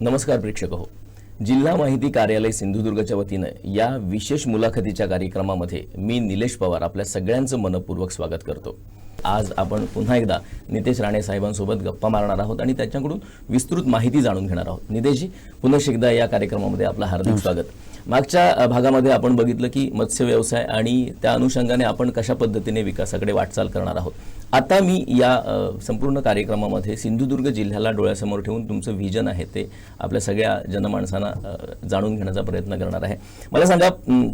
नमस्कार प्रेक्षक हो जिल्हा माहिती कार्यालय सिंधुदुर्गच्या वतीनं या विशेष मुलाखतीच्या कार्यक्रमामध्ये मी निलेश पवार आपल्या सगळ्यांचं मनपूर्वक स्वागत करतो. आज आपण पुन्हा एकदा नितेश राणे साहेबांसोबत गप्पा मारणार आहोत आणि त्यांच्याकडून विस्तृत माहिती जाणून घेणार आहोत. नितेशजी पुन्हा एकदा या कार्यक्रमामध्ये आपलं हार्दिक स्वागत. मागच्या भागामध्ये आपण बघितलं की मत्स्य व्यवसाय आणि त्या अनुषंगाने आपण कशा पद्धतीने विकासाकडे वाटचाल करणार आहोत. आता मी या संपूर्ण कार्यक्रमामध्ये सिंधुदुर्ग जिल्ह्याला डोळ्यासमोर ठेवून तुमचं व्हिजन आहे ते आपल्या सगळ्या जनमाणसांना जाणून घेण्याचा प्रयत्न करणार आहे. मला सांगा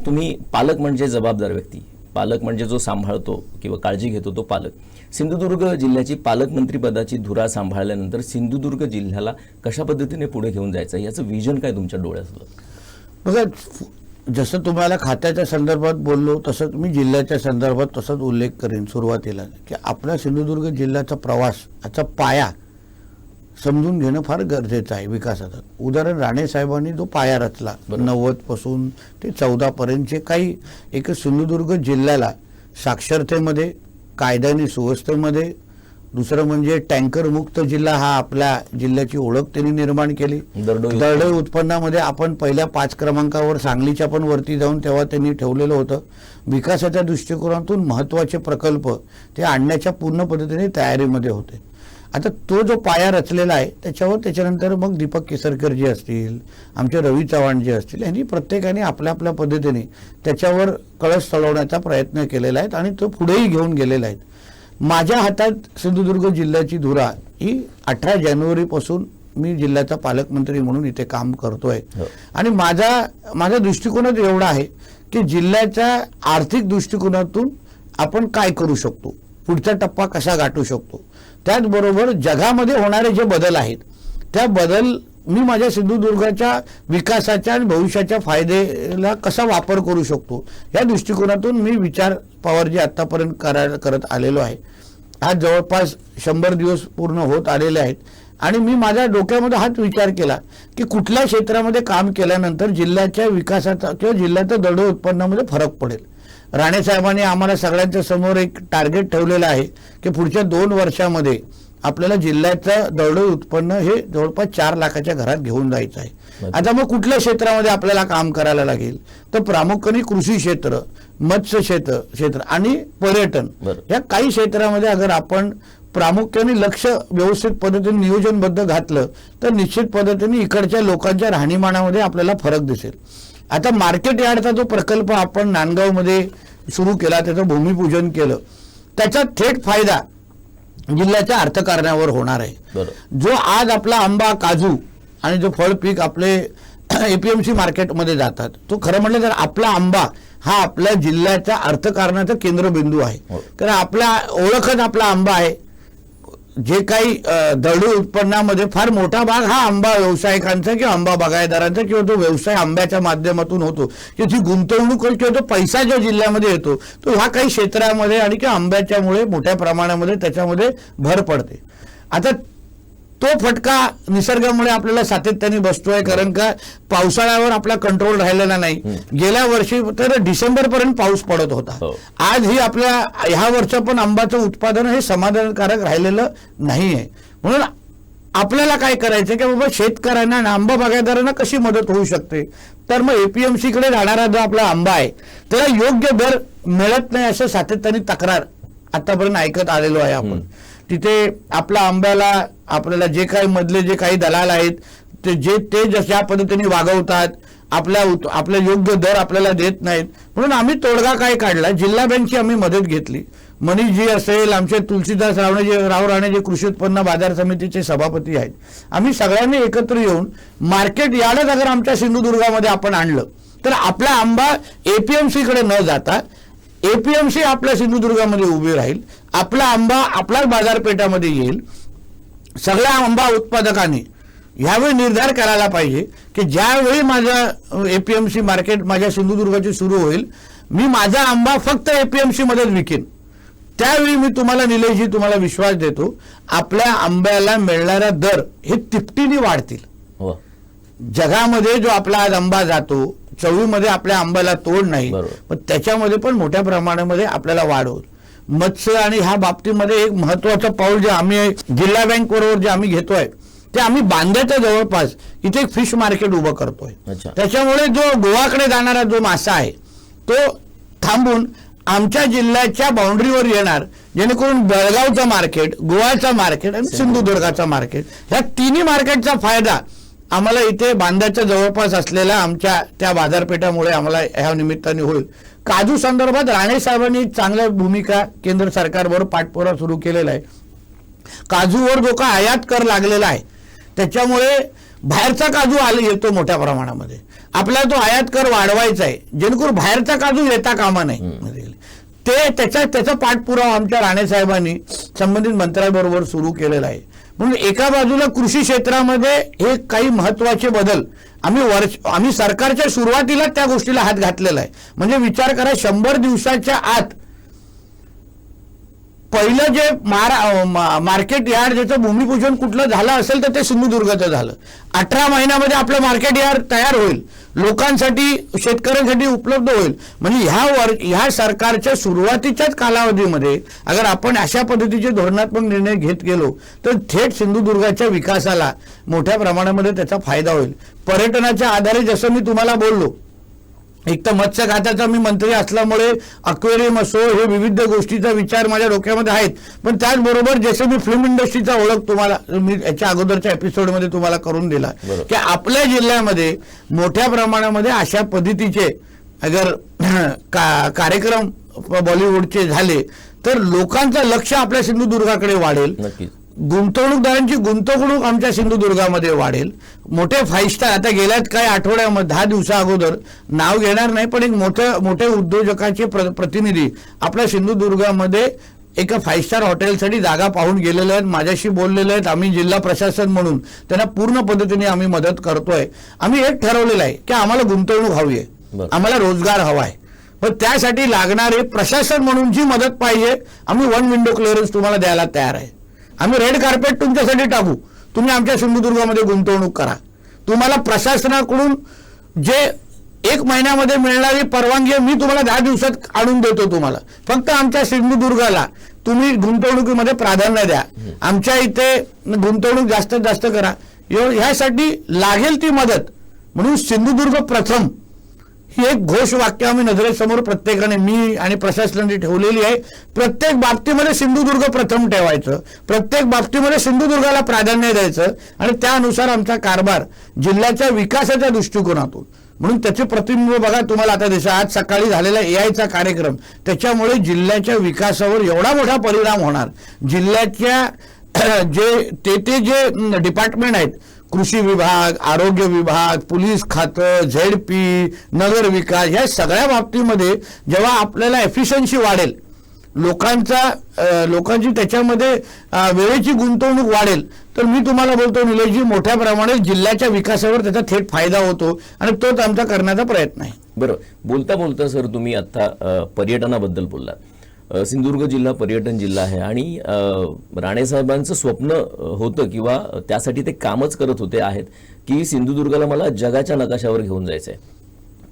तुम्ही पालक म्हणजे जबाबदार व्यक्ती. पालक म्हणजे जो सांभाळतो किंवा काळजी घेतो तो पालक. सिंधुदुर्ग जिल्ह्याची पालकमंत्रीपदाची धुरा सांभाळल्यानंतर सिंधुदुर्ग जिल्ह्याला कशा पद्धतीने पुढे घेऊन जायचं? याचं व्हिजन काय तुमच्या डोळ्यातलं बघा जसं तुम्हाला खात्याच्या संदर्भात बोललो तसंच मी जिल्ह्याच्या संदर्भात तसंच उल्लेख करेन सुरुवातीला की आपला सिंधुदुर्ग जिल्ह्याचा प्रवास याचा पाया समजून घेणं फार गरजेचं आहे विकासाचा. उदाहरण राणे साहेबांनी जो पाया रचला नव्वदपासून ते चौदा पर्यंतचे काही एक सिंधुदुर्ग जिल्ह्याला साक्षरतेमध्ये कायद्याने सुव्यवस्थेमध्ये दुसरं म्हणजे टँकर मुक्त जिल्हा हा आपल्या जिल्ह्याची ओळख त्यांनी निर्माण केली. दरडोई उत्पन्नामध्ये आपण पहिल्या पाच क्रमांकावर सांगलीच्या पण वरती जाऊन तेव्हा त्यांनी ठेवलेलं होतं. विकासाच्या दृष्टिकोनातून महत्त्वाचे प्रकल्प ते आणण्याच्या पूर्ण पद्धतीने तयारीमध्ये होते. आता तो जो पाया रचलेला आहे त्याच्यावर त्याच्यानंतर मग दीपक केसरकर जे असतील आमचे रवी चव्हाण जे असतील यांनी प्रत्येकाने आपल्या आपल्या पद्धतीने त्याच्यावर कळस चढवण्याचा प्रयत्न केलेला आहे आणि तो पुढेही घेऊन गेलेला आहे. माझ्या हातात सिंधुदुर्ग जिल्ह्याची धुरा ही अठरा जानेवारीपासून मी जिल्ह्याचा पालकमंत्री म्हणून इथे काम करतोय. हो. आणि माझा माझा दृष्टिकोनच एवढा आहे की जिल्ह्याच्या आर्थिक दृष्टिकोनातून आपण काय करू शकतो? पुढचा टप्पा कसा गाठू शकतो? त्याचबरोबर जगामध्ये होणारे जे बदल आहेत त्या बदल मी माझ्या सिंधुदुर्गाच्या विकासाच्या आणि भविष्याच्या फायद्याला कसा वापर करू शकतो? या दृष्टिकोनातून मी विचार पवारजी आत्तापर्यंत करायला करत आलेलो आहे. आज जवळपास शंभर दिवस पूर्ण होत आलेले आहेत. आणि मी माझ्या डोक्यामध्ये हाच विचार केला की कुठल्या क्षेत्रामध्ये काम केल्यानंतर जिल्ह्याच्या विकासाचा किंवा जिल्ह्याच्या दड उत्पन्नामध्ये फरक पडेल? राणेसाहेबांनी आम्हाला सगळ्यांच्या समोर एक टार्गेट ठेवलेलं आहे की पुढच्या दोन वर्षामध्ये आपल्याला जिल्ह्याचं दरडोई उत्पन्न हे जवळपास चार लाखाच्या घरात घेऊन जायचं आहे. आता मग कुठल्या क्षेत्रामध्ये आपल्याला काम करायला लागेल? तर प्रामुख्याने कृषी क्षेत्र मत्स्य क्षेत्र क्षेत्र आणि पर्यटन. या काही क्षेत्रामध्ये अगर आपण प्रामुख्याने लक्ष व्यवस्थित पद्धतीने नियोजनबद्ध घातलं तर निश्चित पद्धतीने इकडच्या लोकांच्या राहणीमानामध्ये आपल्याला फरक दिसेल. आता मार्केट यार्डचा जो प्रकल्प आपण नांदगावमध्ये सुरू केला त्याचं भूमिपूजन केलं त्याचा थेट फायदा जिल्ह्याच्या अर्थकारणावर होणार आहे. जो आज आपला आंबा काजू आणि जो फळ पीक आपले एपीएमसी मार्केटमध्ये जातात तो खरं म्हटलं तर आपला आंबा हा आपल्या जिल्ह्याच्या अर्थकारणाचा केंद्रबिंदू आहे. हो. कारण आपला ओळखच आपला आंबा आहे. जे काही दळू उत्पन्नामध्ये फार मोठा भाग हा आंबा व्यावसायिकांचा किंवा आंबा बागायदारांचा किंवा तो व्यवसाय आंब्याच्या माध्यमातून होतो. की जी गुंतवणूक किंवा तो पैसा जो जिल्ह्यामध्ये येतो तो ह्या काही क्षेत्रामध्ये आणि किंवा आंब्याच्यामुळे मोठ्या प्रमाणामध्ये त्याच्यामध्ये भर पडते. आता तो फटका निसर्गामुळे आपल्याला सातत्याने बसतोय कारण का पावसाळ्यावर आपला कंट्रोल राहिलेला नाही. गेल्या वर्षी तर डिसेंबर पर्यंत पाऊस पडत होता. हो. आज ही आपल्या ह्या वर्षा पण आंबाचं उत्पादन हे समाधानकारक राहिलेलं नाही आहे म्हणून आपल्याला काय करायचं की बाबा शेतकऱ्यांना आणि आंबा बागायतदारांना कशी मदत होऊ शकते? तर मग एपीएमसी कडे जाणारा जो आपला आंबा आहे त्याला योग्य दर मिळत नाही असं सातत्याने तक्रार आतापर्यंत ऐकत आलेलो आहे आपण. तिथे आपल्या आंब्याला आपल्याला जे काही मधले जे काही दलाल आहेत ते जे ते जशा पद्धतीने वागवतात आपल्या आपला आपल्या योग्य दर आपल्याला देत नाहीत. म्हणून आम्ही तोडगा काय काढला? जिल्हा बँकची आम्ही मदत घेतली. मनीषजी असेल आमचे तुलसीदास रावणे जे राव राणे जे कृषी उत्पन्न बाजार समितीचे सभापती आहेत. आम्ही सगळ्यांनी एकत्र येऊन मार्केट यार्डच अगर आमच्या सिंधुदुर्गामध्ये आपण आणलं तर आपला आंबा एपीएमसी कडे न जाता एपीएमसी आपल्या सिंधुदुर्गामध्ये उभी राहील. आपला आंबा आपल्याच बाजारपेठामध्ये येईल. सगळ्या आंबा उत्पादकांनी ह्यावेळी निर्धार करायला पाहिजे की ज्यावेळी माझं एपीएमसी मार्केट माझ्या सिंधुदुर्गाची सुरू होईल मी माझा आंबा फक्त एपीएमसी मध्येच विकेन. त्यावेळी मी तुम्हाला निलेशजी तुम्हाला विश्वास देतो आपल्या आंब्याला मिळणारा दर हे तिपटीने वाढतील. हो. जगामध्ये जो आपला आज आंबा जातो चवीमध्ये आपल्या आंब्याला तोड नाही. पण त्याच्यामध्ये पण मोठ्या प्रमाणामध्ये आपल्याला वाढ होईल. मत्स्य आणि ह्या बाबतीमध्ये एक महत्वाचं पाऊल जे आम्ही जिल्हा बँक बरोबर जे आम्ही घेतोय ते आम्ही बांद्याच्या जवळपास इथे एक फिश मार्केट उभं करतोय. त्याच्यामुळे जो गोवाकडे जाणारा जो मासा आहे तो थांबून आमच्या जिल्ह्याच्या बाउंड्रीवर येणार जेणेकरून बेळगावचं मार्केट गोव्याचं मार्केट आणि सिंधुदुर्गाचं मार्केट ह्या तिन्ही मार्केटचा फायदा आम्हाला इथे बांद्याच्या जवळपास असलेल्या आमच्या त्या बाजारपेठामुळे आम्हाला ह्या निमित्ताने होईल. काजू संदर्भात राणे साहेबांनी चांगल्या भूमिका केंद्र सरकारबरोबर पाठपुरावा सुरू केलेला आहे. काजूवर जो का आयात कर लागलेला आहे त्याच्यामुळे बाहेरचा काजू आला येतो मोठ्या प्रमाणामध्ये. आपल्याला तो आयात कर वाढवायचा आहे. जेणेकरून बाहेरचा काजू येता कामा नाही ते त्याचा त्याचा पाठपुरावा आमच्या राणे साहेबांनी संबंधित मंत्र्यांबरोबर सुरू केलेला आहे. म्हणून एका बाजूला कृषी क्षेत्रामध्ये हे काही महत्त्वाचे बदल आम्ही वर्ष आम्ही सरकारच्या सुरुवातीला त्या गोष्टीला हात घातलेला आहे. म्हणजे विचार करा शंभर दिवसाच्या आत पहिलं जे मारा मार्केट यार्ड ज्याचं भूमिपूजन कुठलं झालं असेल तर ते सिंधुदुर्गाचं झालं. अठरा महिन्यामध्ये आपलं मार्केट यार्ड तयार होईल. लोकांसाठी शेतकऱ्यांसाठी उपलब्ध होईल. म्हणजे ह्या वर ह्या सरकारच्या सुरुवातीच्याच कालावधीमध्ये अगर आपण अशा पद्धतीचे धोरणात्मक निर्णय घेत गेलो तर थेट सिंधुदुर्गाच्या विकासाला मोठ्या प्रमाणामध्ये त्याचा फायदा होईल. पर्यटनाच्या आधारे जसं मी तुम्हाला बोललो एक तर मत्स्य खात्याचा मी मंत्री असल्यामुळे अक्वेरियम असो हे विविध गोष्टीचा विचार माझ्या डोक्यामध्ये आहेत. पण त्याचबरोबर जसं मी फिल्म इंडस्ट्रीचा ओळख तुम्हाला मी याच्या अगोदरच्या एपिसोडमध्ये तुम्हाला करून दिला. की आपल्या जिल्ह्यामध्ये मोठ्या प्रमाणामध्ये अशा पद्धतीचे अगर का कार्यक्रम बॉलिवूडचे झाले तर लोकांचं लक्ष आपल्या सिंधुदुर्गाकडे वाढेल. नक्कीच. गुंतवणूकदारांची गुंतवणूक आमच्या सिंधुदुर्गामध्ये वाढेल. मोठे फाईव्ह स्टार आता गेल्यात काही आठवड्यामध्ये दहा दिवसा अगोदर नाव घेणार नाही पण एक मोठे मोठे उद्योजकाचे प्र- प्रतिनिधी आपल्या सिंधुदुर्गामध्ये एका फाईव्ह स्टार हॉटेलसाठी जागा पाहून गेलेले आहेत माझ्याशी बोललेले आहेत आम्ही जिल्हा प्रशासन म्हणून. त्यांना पूर्ण पद्धतीने आम्ही मदत करतोय. आम्ही एक ठरवलेलं आहे की आम्हाला गुंतवणूक हवी आहे. आम्हाला रोजगार हवा आहे पण त्यासाठी लागणारे प्रशासन म्हणून जी मदत पाहिजे आम्ही वन विंडो क्लिअरन्स तुम्हाला द्यायला तयार आहे. आम्ही रेड कार्पेट तुमच्यासाठी टाकू. तुम्ही आमच्या सिंधुदुर्गामध्ये गुंतवणूक करा. तुम्हाला प्रशासनाकडून जे एक महिन्यामध्ये मिळणारी परवानगी मी तुम्हाला दहा दिवसात आणून देतो तुम्हाला. फक्त आमच्या सिंधुदुर्गाला तुम्ही गुंतवणुकीमध्ये प्राधान्य द्या. आमच्या इथे गुंतवणूक जास्तीत जास्त करा. ह्यासाठी लागेल ती मदत. म्हणून सिंधुदुर्ग प्रथम. ही एक घोष वाक्य आम्ही नजरेसमोर प्रत्येकाने मी आणि प्रशासनाने ठेवलेली आहे. प्रत्येक बाबतीमध्ये सिंधुदुर्ग प्रथम ठेवायचं. प्रत्येक बाबतीमध्ये सिंधुदुर्गाला प्राधान्य द्यायचं आणि त्यानुसार आमचा कारभार जिल्ह्याच्या विकासाच्या दृष्टिकोनातून. म्हणून त्याचे प्रतिबिंब बघा तुम्हाला आता दिसा आज सकाळी झालेला एआयचा कार्यक्रम त्याच्यामुळे जिल्ह्याच्या विकासावर एवढा मोठा परिणाम होणार. जिल्ह्याच्या जे ते ते जे डिपार्टमेंट आहेत कृषी विभाग आरोग्य विभाग पोलीस खातं झेड पी नगर विकास या सगळ्या बाबतीमध्ये जेव्हा आपल्याला एफिशियन्सी वाढेल लोकांचा लोकांची त्याच्यामध्ये वेळेची गुंतवणूक वाढेल तर मी तुम्हाला बोलतो निलेशजी मोठ्या प्रमाणात जिल्ह्याच्या विकासावर त्याचा थेट फायदा होतो आणि तोच आमचा करण्याचा प्रयत्न आहे. बरं. बोलता बोलता सर तुम्ही आता पर्यटनाबद्दल बोललात. सिंधुदुर्ग जिल्हा पर्यटन जिल्हा आहे. आणि राणेसाहेबांचं स्वप्न होतं किंवा त्यासाठी ते कामच करत होते आहेत की सिंधुदुर्गाला मला जगाच्या नकाशावर घेऊन जायचं आहे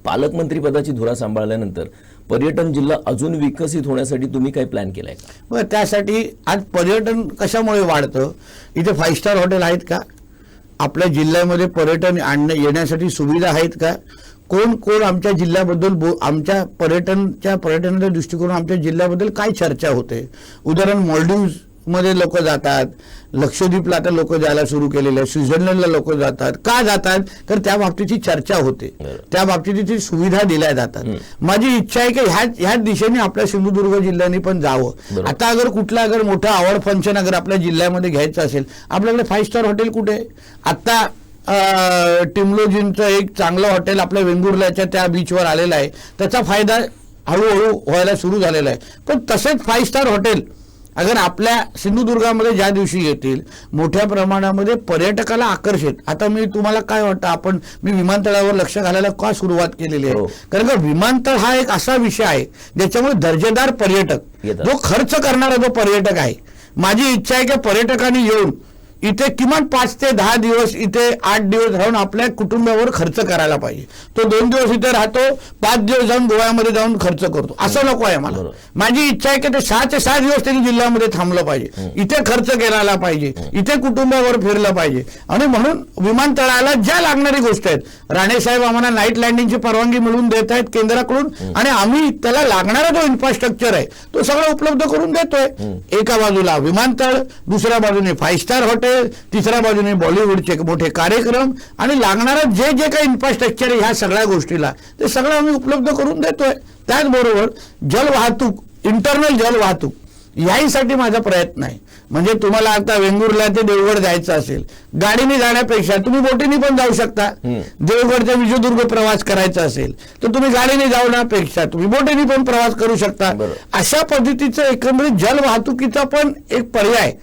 पालकमंत्रीपदाची धुरा सांभाळल्यानंतर पर्यटन जिल्हा अजून विकसित होण्यासाठी तुम्ही काही प्लॅन केलाय का? त्यासाठी आज पर्यटन कशामुळे वाढतं? इथे फाईव्ह स्टार हॉटेल आहेत का? आपल्या जिल्ह्यामध्ये पर्यटन आणण्या येण्यासाठी सुविधा आहेत का? कोण कोण आमच्या जिल्ह्याबद्दल बो आमच्या पर्यटनच्या पर्यटनाच्या दृष्टिकोन आमच्या जिल्ह्याबद्दल काय चर्चा होते? उदाहरण मॉल्डिव्समध्ये लोक जातात लक्षद्वीपला आता लोक जायला सुरू केलेले आहे स्वित्झर्लंडला लोक जातात. का जातात? तर त्या बाबतीची चर्चा होते. त्या बाबतीची सुविधा दिल्या जातात. माझी इच्छा आहे की ह्या ह्या दिशेने आपल्या सिंधुदुर्ग जिल्ह्याने पण जावं. आता अगर कुठलं अगर मोठं आवड फंक्शन अगर आपल्या जिल्ह्यामध्ये घ्यायचं असेल आपल्याकडे फाईव्ह स्टार हॉटेल कुठे? आहे आता अं, टिमलोजींचं एक चांगलं हॉटेल आपल्या वेंगुर्ल्याच्या त्या बीचवर आलेलं आहे त्याचा फायदा हळूहळू व्हायला सुरू झालेला आहे पण तसेच फाईव्ह स्टार हॉटेल अगर आपल्या सिंधुदुर्गामध्ये ज्या दिवशी येतील मोठ्या प्रमाणामध्ये पर्यटकाला आकर्षित आता मी तुम्हाला काय वाटतं आपण मी विमानतळावर लक्ष घालायला का सुरुवात केलेली हो. आहे कारण का विमानतळ हा एक असा विषय आहे ज्याच्यामुळे दर्जेदार पर्यटक. जो खर्च करणारा जो पर्यटक आहे माझी इच्छा आहे की पर्यटकांनी येऊन इथे किमान पाच ते दहा दिवस इथे आठ दिवस राहून आपल्या कुटुंबावर खर्च करायला पाहिजे. तो दोन दिवस इथे राहतो पाच दिवस जाऊन गोव्यामध्ये जाऊन खर्च करतो. असं नको आहे मला. माझी इच्छा आहे की ते सहा ते सहा दिवस त्यांनी जिल्ह्यामध्ये थांबलं पाहिजे. इथे खर्च केला पाहिजे. इथे कुटुंबावर फिरलं पाहिजे. आणि म्हणून विमानतळाला ज्या लागणारी गोष्ट आहेत राणे साहेब आम्हाला नाईट लँडिंगची परवानगी मिळवून देत आहेत केंद्राकडून आणि आम्ही त्याला लागणारा जो इन्फ्रास्ट्रक्चर आहे तो सगळं उपलब्ध करून देतोय. एका बाजूला विमानतळ दुसऱ्या बाजूने फाईव्ह स्टार हॉटेल तिसऱ्या बाजूने बॉलिवूडचे मोठे कार्यक्रम आणि लागणारं जे जे काही इन्फ्रास्ट्रक्चर आहे ह्या सगळ्या गोष्टीला ते सगळं आम्ही उपलब्ध करून देतोय. त्याचबरोबर जलवाहतूक इंटरनल जलवाहतूक याहीसाठी माझा प्रयत्न आहे. म्हणजे तुम्हाला आता वेंगुर्ला ते देवगड जायचं असेल. गाडीने जाण्यापेक्षा तुम्ही बोटीने पण जाऊ शकता. देवगड ते विजयदुर्ग प्रवास करायचा असेल तर तुम्ही गाडीने जाण्यापेक्षा तुम्ही बोटीने पण प्रवास करू शकता. अशा पद्धतीचं एकंदरीत जलवाहतुकीचा पण एक पर्याय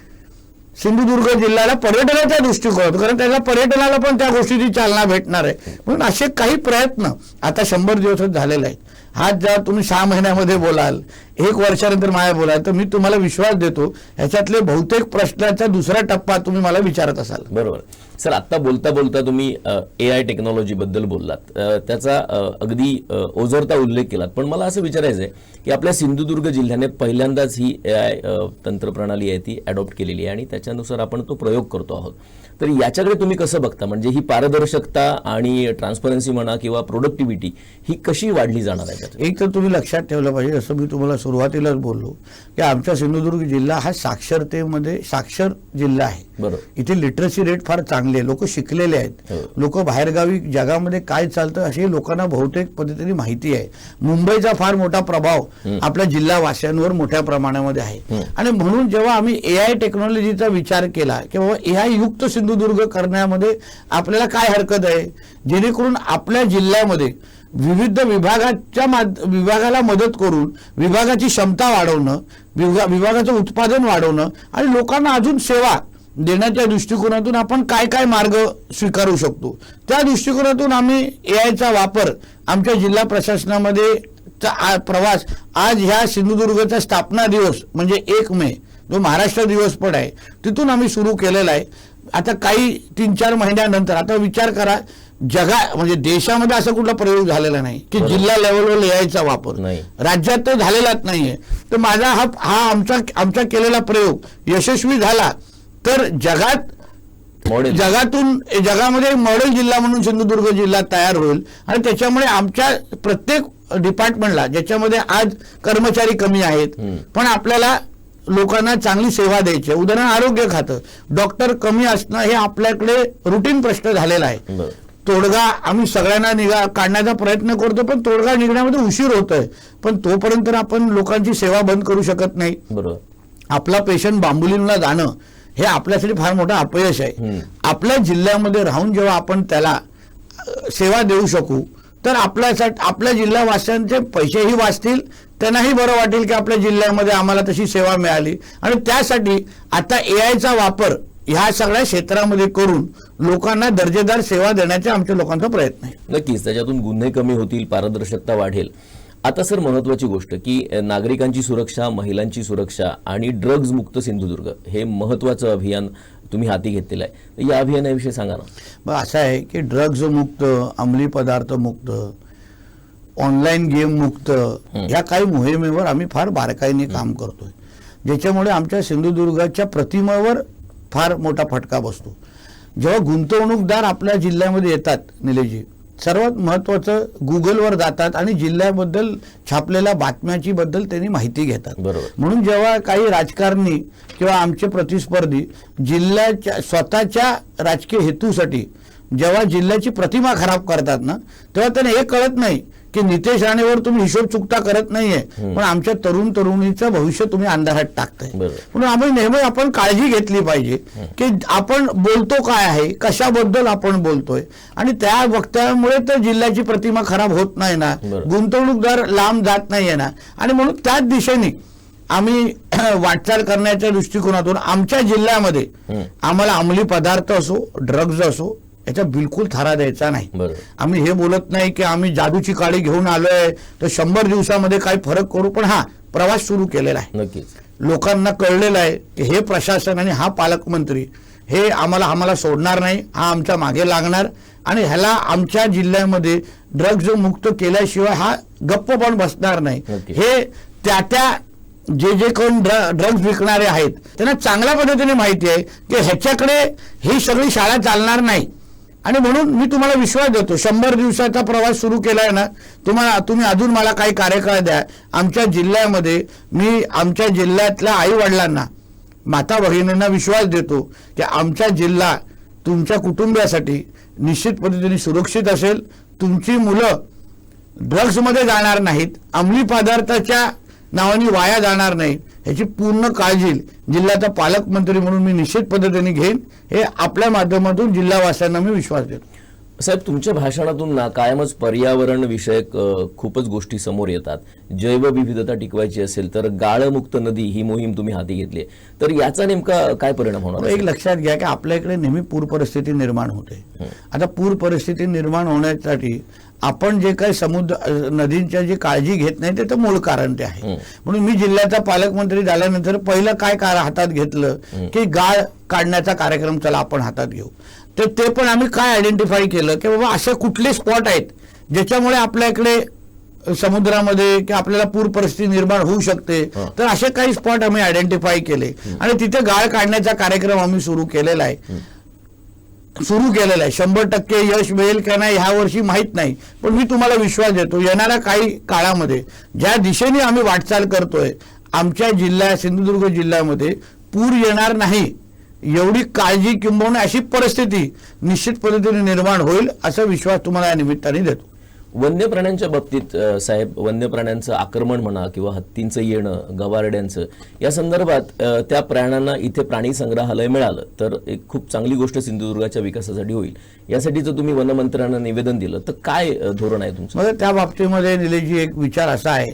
सिंधुदुर्ग जिल्ह्याला पर्यटनाच्या दृष्टिकोनातून कारण त्याला पर्यटनाला पण त्या गोष्टीची चालना भेटणार आहे. म्हणून असे काही प्रयत्न आता शंभर दिवसच झालेले आहेत. हा जेव्हा तुम्ही सहा महिन्यामध्ये बोलाल एक वर्षानंतर माझ्या बोलाल तर मी तुम्हाला विश्वास देतो ह्याच्यातले बहुतेक प्रश्नाचा दुसरा टप्पा तुम्ही मला विचारत असाल. बरोबर. सर आता बोलता बोलता तुम्ही ए आय टेक्नॉलॉजी बद्दल बोललात. त्याचा अगदी ओझरता उल्लेख केलात. पण मला असं विचारायचं आहे की आपल्या सिंधुदुर्ग जिल्ह्याने पहिल्यांदाच ही ए आय तंत्रप्रणाली आहे ती अडॉप्ट केलेली आहे आणि त्याच्यानुसार आपण तो प्रयोग करतो आहोत. तर याच्याकडे तुम्ही कसं बघता? म्हणजे ही पारदर्शकता आणि ट्रान्सपरन्सी म्हणा किंवा प्रोडक्टिव्हिटी ही कशी वाढली जाणार आहे एक तर तुम्ही लक्षात ठेवलं पाहिजे जसं मी तुम्हाला सुरुवातीलाच बोललो की आमचा सिंधुदुर्ग जिल्हा हा साक्षरतेमध्ये साक्षर जिल्हा आहे. इथे लिटरसी रेट फार चांगले आहे. लोक शिकलेले आहेत. हो. लोक बाहेरगावी जगामध्ये काय चालतं अशी लोकांना बहुतेक पद्धतीने माहिती आहे. मुंबईचा फार मोठा प्रभाव आपल्या जिल्हावासियांवर मोठ्या प्रमाणामध्ये आहे. आणि म्हणून जेव्हा आम्ही ए आय टेक्नॉलॉजीचा विचार केला की बाबा ए आय युक्त सिंधुदुर्ग करण्यामध्ये आपल्याला काय हरकत आहे? जेणेकरून आपल्या जिल्ह्यामध्ये विविध विभागाच्या विभागाला मदत करून विभागाची क्षमता वाढवणं विभा विभागाचं उत्पादन वाढवणं आणि लोकांना अजून सेवा देण्याच्या दृष्टिकोनातून आपण काय काय मार्ग स्वीकारू शकतो? त्या दृष्टिकोनातून आम्ही ए आयचा वापर आमच्या जिल्हा प्रशासनामध्ये चा प्रवास आज ह्या सिंधुदुर्गचा स्थापना दिवस म्हणजे एक मे जो महाराष्ट्र दिवस पण आहे तिथून आम्ही सुरू केलेला आहे. आता काही तीन चार महिन्यानंतर आता विचार करा जगा म्हणजे देशामध्ये असा कुठला प्रयोग झालेला नाही की जिल्हा लेवलवर यायचा वापर. नाही. राज्यात तो झालेलाच नाहीये. तर माझा हा हा आमचा आमचा केलेला प्रयोग यशस्वी झाला तर जगात मॉडेल. जगातून जगामध्ये मॉडेल जिल्हा म्हणून सिंधुदुर्ग जिल्हा तयार होईल. आणि त्याच्यामुळे आमच्या प्रत्येक डिपार्टमेंटला ज्याच्यामध्ये आज कर्मचारी कमी आहेत पण आपल्याला लोकांना चांगली सेवा द्यायची. उदाहरण आरोग्य खातं. डॉक्टर कमी असणं हे आपल्याकडे रुटीन प्रश्न झालेला आहे. तोडगा आम्ही सगळ्यांना निघा काढण्याचा प्रयत्न करतो पण तोडगा निघण्यामध्ये उशीर होतोय. पण तोपर्यंत आपण लोकांची सेवा बंद करू शकत नाही. बरोबर. आपला पेशंट बांबुलीनला जाणं हे आपल्यासाठी फार मोठं अपयश आहे. आपल्या जिल्ह्यामध्ये राहून जेव्हा आपण त्याला सेवा देऊ शकू तर आपल्यासाठी आपल्या जिल्हावासियांचे पैसेही वाचतील. त्यांनाही बरं वाटेल की आपल्या जिल्ह्यामध्ये आम्हाला तशी सेवा मिळाली. आणि त्यासाठी आता ए आयचा वापर ह्या सगळ्या क्षेत्रामध्ये करून लोकांना दर्जेदार सेवा देण्याचा आमच्या लोकांचा प्रयत्न आहे. नक्कीच त्याच्यातून गुन्हे कमी होतील पारदर्शकता वाढेल. आता सर महत्वाची गोष्ट की नागरिकांची सुरक्षा महिलांची सुरक्षा आणि ड्रग्ज मुक्त सिंधुदुर्ग हे महत्वाचं अभियान तुम्ही हाती घेतलेलं आहे. या अभियानाविषयी सांगा ना. मग असं आहे की ड्रग्ज मुक्त अंमली पदार्थ मुक्त ऑनलाईन गेम मुक्त या काही मोहिमेवर आम्ही फार बारकाईने काम करतोय. ज्याच्यामुळे आमच्या सिंधुदुर्गाच्या प्रतिमेवर फार मोठा फटका बसतो जेव्हा गुंतवणूकदार आपल्या जिल्ह्यामध्ये येतात निलेशजी सर्वात महत्वाचं गुगलवर जातात आणि जिल्ह्याबद्दल छापलेल्या बातम्याची बद्दल त्यांनी माहिती घेतात बरोबर. म्हणून जेव्हा काही राजकारणी किंवा आमचे प्रतिस्पर्धी जिल्ह्याच्या स्वतःच्या राजकीय हेतूसाठी जेव्हा जिल्ह्याची प्रतिमा खराब करतात ना तेव्हा त्यांना हे कळत नाही की नितेश राणेवर तुम्ही हिशोब चुकता करत नाहीये. पण आमच्या तरुण तरुणीचं भविष्य तुम्ही अंधारात टाकताय. म्हणून आम्ही नेहमी आपण काळजी घेतली पाहिजे की आपण बोलतो काय आहे कशाबद्दल आपण बोलतोय. आणि त्या वक्तव्यामुळे तर जिल्ह्याची प्रतिमा खराब होत नाही ना. गुंतवणूकदार लांब जात नाहीये ना. आणि म्हणून त्याच दिशेने आम्ही वाटचाल करण्याच्या दृष्टिकोनातून आमच्या जिल्ह्यामध्ये. आम्हाला अंमली पदार्थ असो ड्रग्ज असो याचा बिलकुल थारा द्यायचा नाही. आम्ही हे बोलत नाही की आम्ही जादूची काळी घेऊन आलोय तर शंभर दिवसामध्ये काय फरक करू? पण हा प्रवास सुरू केलेला आहे. लोकांना कळलेलं आहे की हे प्रशासन आणि हा पालकमंत्री हे आम्हाला आम्हाला सोडणार नाही हा आमच्या मागे लागणार आणि ह्याला आमच्या जिल्ह्यामध्ये ड्रग्ज मुक्त केल्याशिवाय हा गप्प पण बसणार नाही. हे त्या त्या जे जे कोण ड्रग्ज विकणारे आहेत त्यांना चांगल्या पद्धतीने माहिती आहे की ह्याच्याकडे ही सगळी शाळा चालणार नाही. आणि म्हणून मी तुम्हाला विश्वास देतो शंभर दिवसाचा प्रवास सुरू केला आहे ना तुम्हाला तुम्ही अजून मला काही कार्यकाळ द्या. आमच्या जिल्ह्यामध्ये मी आमच्या जिल्ह्यातल्या आई वडिलांना माता भगिनींना विश्वास देतो की आमचा जिल्हा तुमच्या कुटुंबियासाठी निश्चित पद्धतीने सुरक्षित असेल. तुमची मुलं ड्रग्समध्ये जाणार नाहीत अंमली पदार्थाच्या नावाने वाया जाणार नाहीत. ह्याची पूर्ण काळजी जिल्ह्याचा पालकमंत्री म्हणून मी निश्चित पद्धतीने घेईन. हे आपल्या माध्यमातून जिल्हावासियांना मी विश्वास देतो. साहेब तुमच्या भाषणातून ना कायमच पर्यावरण विषयक खूपच गोष्टी समोर येतात. जैवविविधता टिकवायची असेल तर गाळमुक्त नदी ही मोहीम तुम्ही हाती घेतली. तर याचा नेमका काय परिणाम होणार एक लक्षात घ्या की आपल्या इकडे नेहमी पूर परिस्थिती निर्माण होते. आता पूर परिस्थिती निर्माण होण्यासाठी आपण जे काही समुद्र नदींच्या जी काळजी घेत नाही ते तर मूळ कारण ते आहे. म्हणून मी जिल्ह्याचा पालकमंत्री झाल्यानंतर पहिलं काय हातात घेतलं की गाळ काढण्याचा कार्यक्रम चला आपण हातात घेऊ. तर ते पण आम्ही काय आयडेंटिफाय केलं की बाबा असे कुठले स्पॉट आहेत ज्याच्यामुळे आपल्या इकडे समुद्रामध्ये की आपल्याला पूर परिस्थिती निर्माण होऊ शकते तर असे काही स्पॉट आम्ही आयडेंटिफाय केले. आणि तिथे गाळ काढण्याचा कार्यक्रम आम्ही सुरू केलेला आहे. सुरू केलेलं आहे. शंभर टक्के यश मिळेल का नाही ह्या वर्षी माहीत नाही. पण मी तुम्हाला विश्वास देतो येणाऱ्या काही काळामध्ये ज्या दिशेने आम्ही वाटचाल करतोय आमच्या जिल्ह्या सिंधुदुर्ग जिल्ह्यामध्ये पूर येणार नाही. एवढी काळजी किंबहुना अशी परिस्थिती निश्चित पद्धतीने निर्माण होईल असा विश्वास तुम्हाला या निमित्ताने देतो. वन्य प्राण्यांच्या बाबतीत साहेब वन्य प्राण्यांचं आक्रमण म्हणा किंवा हत्तींचं येणं गवारड्यांचं या संदर्भात त्या प्राण्यांना इथे प्राणी संग्रहालय मिळालं तर एक खूप चांगली गोष्ट सिंधुदुर्गाच्या विकासासाठी होईल. यासाठी जर तुम्ही वनमंत्र्यांना निवेदन दिलं. तर काय धोरण आहे तुमचं? म्हणजे त्या बाबतीमध्ये निलेशजी एक विचार असा आहे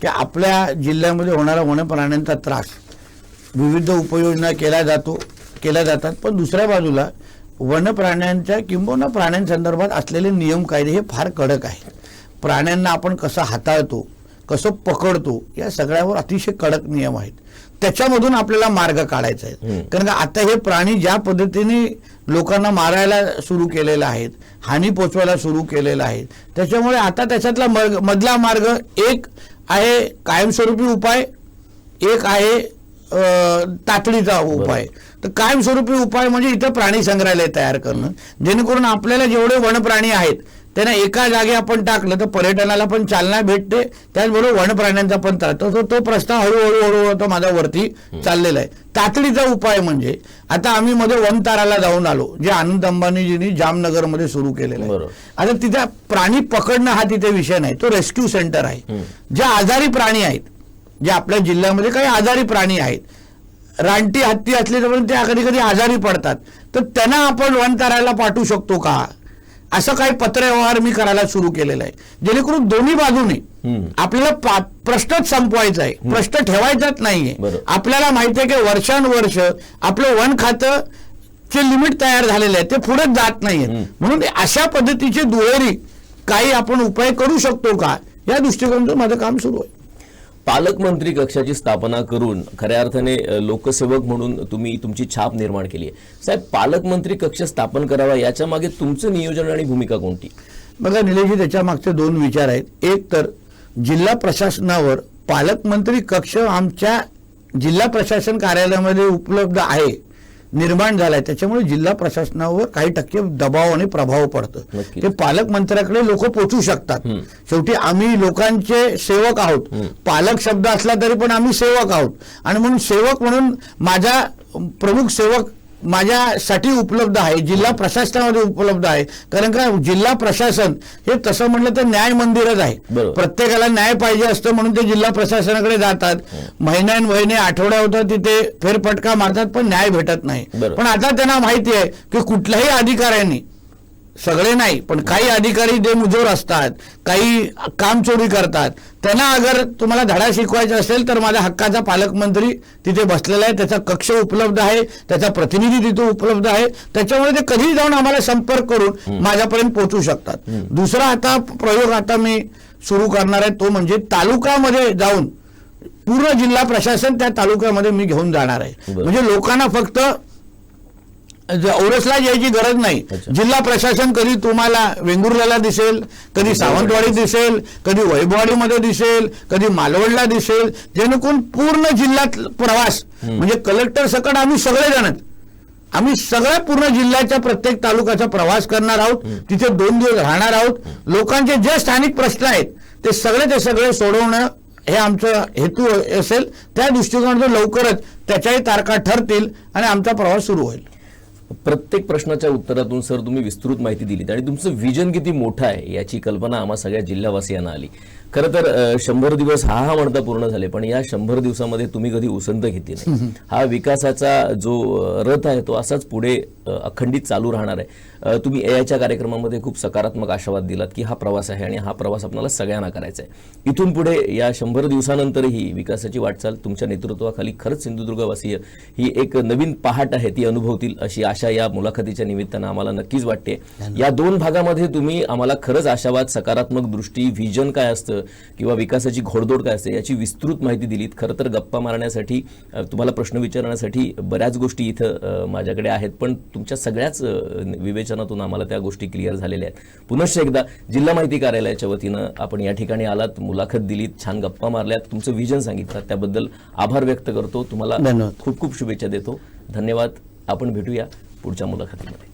की आपल्या जिल्ह्यामध्ये होणारा वनप्राण्यांचा त्रास विविध उपयोजना केल्या जातो केल्या जातात पण दुसऱ्या बाजूला वनप्राण्यांच्या किंबहुना प्राण्यांसंदर्भात असलेले नियम कायदे हे फार कडक आहेत. प्राण्यांना आपण कसं हाताळतो कसं पकडतो या सगळ्यावर अतिशय कडक नियम आहेत. त्याच्यामधून आपल्याला मार्ग काढायचा आहे. कारण का आता हे प्राणी ज्या पद्धतीने लोकांना मारायला सुरू केलेले आहेत हानी पोचवायला सुरू केलेलं आहे त्याच्यामुळे आता त्याच्यातला मार्ग मधला मार्ग एक आहे कायमस्वरूपी उपाय एक आहे तातडीचा उपाय. तर कायमस्वरूपी उपाय म्हणजे इथं प्राणी संग्रहालय तयार करणं. जेणेकरून आपल्याला जेवढे वनप्राणी आहेत त्यांना एका जागी आपण टाकलं तर पर्यटनाला पण चालना भेटते त्याचबरोबर वनप्राण्यांचा पण त्रास. तो तो- प्रस्ताव हळूहळू हळूहळू तो माझा वरती चाललेला आहे. तातडीचा उपाय म्हणजे आता आम्ही मध्ये वनताराला जाऊन आलो जे आनंद अंबानीजींनी जामनगरमध्ये सुरू केलेलं आहे. आता तिथे प्राणी पकडणं हा तिथे विषय नाही तो रेस्क्यू सेंटर आहे. जे आजारी प्राणी आहेत जे आपल्या जिल्ह्यामध्ये काही आजारी प्राणी आहेत रानटी हत्ती असले तर ते कधी कधी आजारी पडतात. तर त्यांना आपण वनताराला पाठवू शकतो का? असं काही पत्रव्यवहार मी करायला सुरू केलेला आहे. जेणेकरून दोन्ही बाजूने. आपल्याला प्रश्नच संपवायचा आहे. प्रश्न ठेवायचाच नाहीये. आपल्याला माहिती आहे की वर्षानुवर्ष आपलं वन खातं चे लिमिट तयार झालेले आहे. ते पुढे जात नाहीये. म्हणून अशा पद्धतीचे दुहेरी काही आपण उपाय करू शकतो का? या दृष्टिकोनातून माझं काम सुरू आहे. पालकमंत्री कक्षाची स्थापना करून खऱ्या अर्थाने लोकसेवक म्हणून तुम्ही तुमची छाप निर्माण केली आहे. साहेब पालकमंत्री कक्ष स्थापन करावा याच्या मागे तुमचं नियोजन आणि भूमिका कोणती? बघा निलेशजी त्याच्या मागचे दोन विचार आहेत. एक तर जिल्हा प्रशासनावर पालकमंत्री कक्ष आमच्या जिल्हा प्रशासन कार्यालयामध्ये उपलब्ध आहे. निर्माण झालाय. त्याच्यामुळे जिल्हा प्रशासनावर काही टक्के दबाव आणि प्रभाव पडतो. ते पालकमंत्र्याकडे लोक पोचू शकतात. शेवटी आम्ही लोकांचे सेवक आहोत. पालक शब्द असला तरी पण आम्ही सेवक आहोत. आणि म्हणून सेवक म्हणून माझा प्रमुख सेवक माझ्यासाठी उपलब्ध आहे जिल्हा प्रशासनामध्ये उपलब्ध आहे. कारण का जिल्हा प्रशासन हे तसं म्हणलं तर न्याय मंदिरच आहे. प्रत्येकाला न्याय पाहिजे असतं म्हणून ते जिल्हा प्रशासनाकडे जातात. महिन्यान महिने आठवड्या होतात तिथे फेरफटका मारतात पण न्याय भेटत नाही. पण आता त्यांना माहिती आहे की कुठल्याही अधिकाऱ्यांनी सगळे नाही पण काही अधिकारी जे मुजोर असतात काही काम चोरी करतात त्यांना अगर तुम्हाला धडा शिकवायचा असेल तर माझ्या हक्काचा पालकमंत्री तिथे बसलेला आहे त्याचा कक्ष उपलब्ध आहे त्याचा प्रतिनिधी तिथे उपलब्ध आहे त्याच्यामुळे ते कधीही जाऊन आम्हाला संपर्क करून माझ्यापर्यंत पोहोचू शकतात. दुसरा आता प्रयोग आता मी सुरू करणार आहे तो म्हणजे तालुक्यामध्ये जाऊन पूर्ण जिल्हा प्रशासन त्या तालुक्यामध्ये मी घेऊन जाणार आहे. म्हणजे लोकांना फक्त औरसला यायची गरज नाही. जिल्हा प्रशासन कधी तुम्हाला वेंगुर्ल्याला दिसेल कधी सावंतवाडी दिसेल. कधी वैभववाडीमध्ये दिसेल कधी मालवणला दिसेल जेणेकरून पूर्ण जिल्ह्यात प्रवास म्हणजे कलेक्टर सकट आम्ही सगळेजण आम्ही सगळ्या पूर्ण जिल्ह्याच्या प्रत्येक तालुक्याचा प्रवास करणार आहोत तिथे दोन दिवस राहणार आहोत. लोकांचे जे स्थानिक प्रश्न आहेत ते सगळे ते सगळे सोडवणं हे आमचं हेतू असेल. त्या दृष्टिकोनातून लवकरच त्याच्याही तारखा ठरतील आणि आमचा प्रवास सुरू होईल. प्रत्येक प्रश्नाच्या उत्तरातून सर तुम्ही विस्तृत माहिती दिलीत आणि तुमचं विजन किती मोठं आहे याची कल्पना आम्हा सगळ्या जिल्हावासियांना आली. खरं तर शंभर दिवस हा हा म्हणता पूर्ण झाले पण या शंभर दिवसामध्ये तुम्ही कधी उसंत घेतली नाही. हा विकासाचा जो रथ आहे तो असाच पुढे अखंडित चालू राहणार आहे. तुम्ही एआयच्या कार्यक्रमामध्ये खूप सकारात्मक आशावाद दिलात की हा प्रवास आहे आणि हा प्रवास आपल्याला सगळ्यांना करायचा आहे. इथून पुढे या शंभर दिवसानंतरही विकासाची वाटचाल तुमच्या नेतृत्वाखाली खरंच सिंधुदुर्गवासीय ही एक नवीन पहाट आहे ती अनुभवतील अशी आशा या मुलाखतीच्या निमित्तानं आम्हाला नक्कीच वाटते. या दोन भागामध्ये तुम्ही आम्हाला खरंच आशावाद सकारात्मक दृष्टी व्हिजन काय असतं किंवा विकासाची घोडदौड काय असते याची विस्तृत माहिती दिलीत. खरं तर गप्पा मारण्यासाठी तुम्हाला प्रश्न विचारण्यासाठी बऱ्याच गोष्टी इथं माझ्याकडे आहेत पण तुमच्या सगळ्याच अ, विवेचनातून आम्हाला त्या गोष्टी क्लिअर झालेल्या आहेत. पुनश्च एकदा जिल्हा माहिती कार्यालयाच्या वतीनं आपण या ठिकाणी आलात मुलाखत दिलीत छान गप्पा मारल्यात तुमचं विजन सांगितलं. त्याबद्दल आभार व्यक्त करतो. तुम्हाला. खूप खूप शुभेच्छा देतो. धन्यवाद. आपण भेटूया पुढच्या मुलाखतीमध्ये.